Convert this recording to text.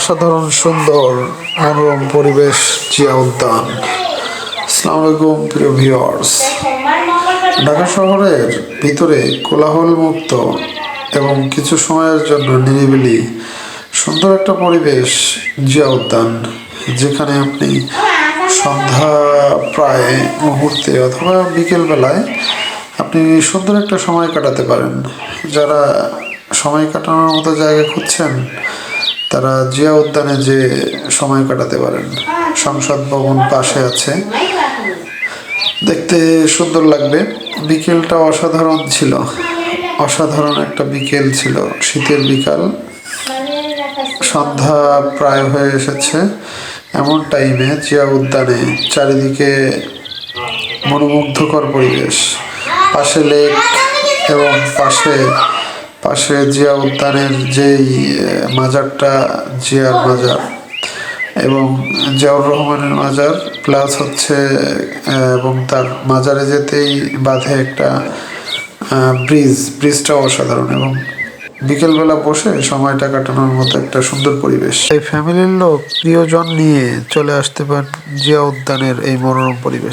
অসাধারণ, সুন্দর, মনোরম পরিবেশ, জিয়া উদ্যান। আসসালামু আলাইকুম, প্রিয় ভিউয়ার্স। ঢাকা শহরের ভিতরে কোলাহল মুক্ত এবং কিছু সময়ের জন্য নিরিবিলি, সুন্দর একটা পরিবেশ, জিয়া উদ্যান, যেখানে আপনি সন্ধ্যা প্রায় মুহূর্তে অথবা বিকেলবেলায় আপনি সুন্দর একটা সময় কাটাতে পারেন। যারা সময় কাটানোর মতো জায়গা খুঁজছেন তারা জিয়া উদ্যানে যে সময় কাটাতে পারেন, সংসদ ভবন পাশে আছে। দেখতে সুন্দর লাগবে। বিকেলটা অসাধারণ ছিল। অসাধারণ একটা বিকেল ছিল, শীতের বিকাল। সন্ধ্যা প্রায় হয়ে এসেছে। এমন টাইমে জিয়া উদ্যানে চারিদিকে মনোমুগ্ধকর পরিবেশ, পাশে লেক এবং পাশে পাশে জিয়া উদ্যানের যেই মাজারটা, জিয়ার মাজার এবং জিয়াউর রহমানের মাজার, প্লাস হচ্ছে এবং তার মাজারে যেতেই বাঁধে একটা ব্রিজ, ব্রিজটাও অসাধারণ এবং বিকেলবেলা বসে সময়টা কাটানোর মতো একটা সুন্দর পরিবেশ। এই ফ্যামিলির লোক প্রিয়জন নিয়ে চলে আসতে পারেন জিয়া উদ্যানের এই মনোরম পরিবেশ।